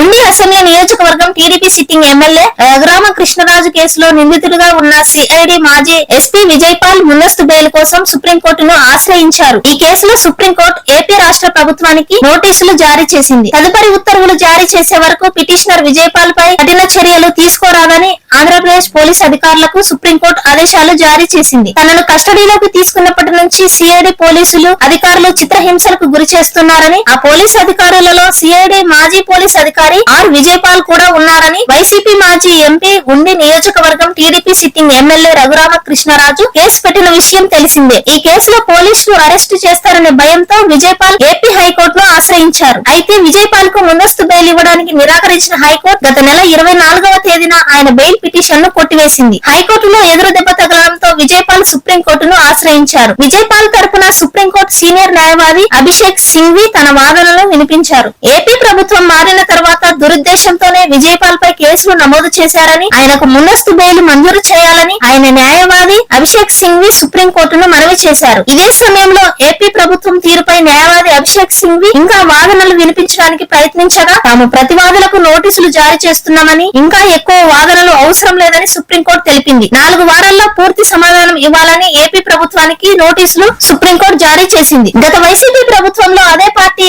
un día se నియోజకవర్గం TDP sitting MLA Raghurama Krishnaraju కేసులో నిందితులుగా ఉన్న సిఐడి మాజీ ఎస్పీ విజయపాల్ ముందస్తు బెయిల్ కోసం సుప్రీంకోర్టును ఆశ్రయించారు. ఈ కేసులో సుప్రీంకోర్టు ఏపీ రాష్ట్ర ప్రభుత్వానికి నోటీసులు జారీ చేసింది. తదుపరి ఉత్తర్వులు జారీ చేసే వరకు పిటిషనర్ విజయపాల్ పై కఠిన చర్యలు తీసుకోరాదని ఆంధ్రప్రదేశ్ పోలీస్ అధికారులకు సుప్రీంకోర్టు ఆదేశాలు జారీ చేసింది. తనను కస్టడీలోకి తీసుకున్నప్పటి నుంచి సిఐడి పోలీసులు అధికారులు చిత్రహింసలకు గురి చేస్తున్నారని ఆ పోలీస్ అధికారులలో సిఐడి మాజీ పోలీస్ అధికారి ఆర్ విజయపాల్ కూడా ఉన్నారని వైసీపీ మాజీ ఎంపీ ఉండి నియోజకవర్గం TDP sitting MLA Raghurama Krishnaraju case పెట్టిన విషయం తెలిసిందే. ఈ కేసులో పోలీసులు అరెస్టు చేస్తారనే భయంతో విజయపాల్ ఏపీ హైకోర్టును ఆశ్రయించారు. అయితే విజయపాల్కు ముందస్తు బెయిల్ ఇవ్వడానికి నిరాకరించిన హైకోర్టు గత నెల ఇరవై నాలుగవ తేదీన ఆయన బెయిల్ పిటిషన్ను కొట్టివేసింది. హైకోర్టులో ఎదురు దెబ్బ తగలడంతో విజయపాల్ సుప్రీంకోర్టును ఆశ్రయించారు. విజయపాల్ తరపున సుప్రీంకోర్టు సీనియర్ న్యాయవాది అభిషేక్ సింఘ్వి తన వాదనలు వినిపించారు. ఏపీ ప్రభుత్వం మారిన తర్వాత దురుద్దేశంతోనే విజయపాల్ పై కేసులు నమోదు చేశారని ఆయనకు ముందస్తు బెయిల్ మంజూరు చేయాలని ఆయన న్యాయవాది అభిషేక్ సింఘ్వి సుప్రీంకోర్టును మనవి చేశారు. ఇదే సమయంలో ఏపీ ప్రభుత్వం తీరుపై న్యాయవాది అభిషేక్ సింఘ్వి ఇంకా వాదనలు వినిపించడానికి ప్రయత్నించగా తాము ప్రతివాదులకు నోటీసులు జారీ చేస్తున్నామని ఇంకా ఎక్కువ వాదనలు అవసరం లేదని సుప్రీంకోర్టు తెలిపింది. నాలుగు వారాల్లో పూర్తి సమాధానం ఇవ్వాలని ఏపీ ప్రభుత్వానికి నోటీసులు సుప్రీంకోర్టు జారీ చేసింది. గత వైసీపీ ప్రభుత్వం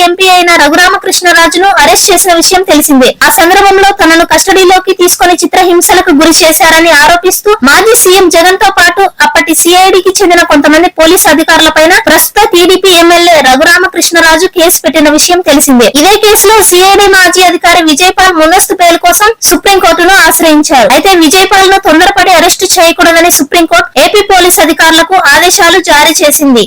ఎంపీ అయిన రఘురామకృష్ణరాజును అరెస్ట్ చేసిన విషయం తెలిసిందే. ఆ సందర్భంలో తనను కస్టడీలోకి తీసుకుని చిత్రహింసలకు గురి చేశారని ఆరోపిస్తూ మాజీ సీఎం జగన్తో పాటు అప్పటి సిఐడికి చెందిన కొంతమంది పోలీసు అధికారులపైన ప్రస్తుత టీడీపీ ఎమ్మెల్యే రఘురామకృష్ణరాజు కేసు పెట్టిన విషయం తెలిసిందే. ఇదే కేసులో సిఐడి మాజీ అధికారి విజయపాల్ ముందస్తు బెయిల్ కోసం సుప్రీంకోర్టును ఆశ్రయించారు. అయితే విజయపాల్ను తొందరపడి అరెస్టు చేయకూడదని సుప్రీంకోర్టు ఏపీ పోలీస్ అధికారులకు ఆదేశాలు జారీ చేసింది.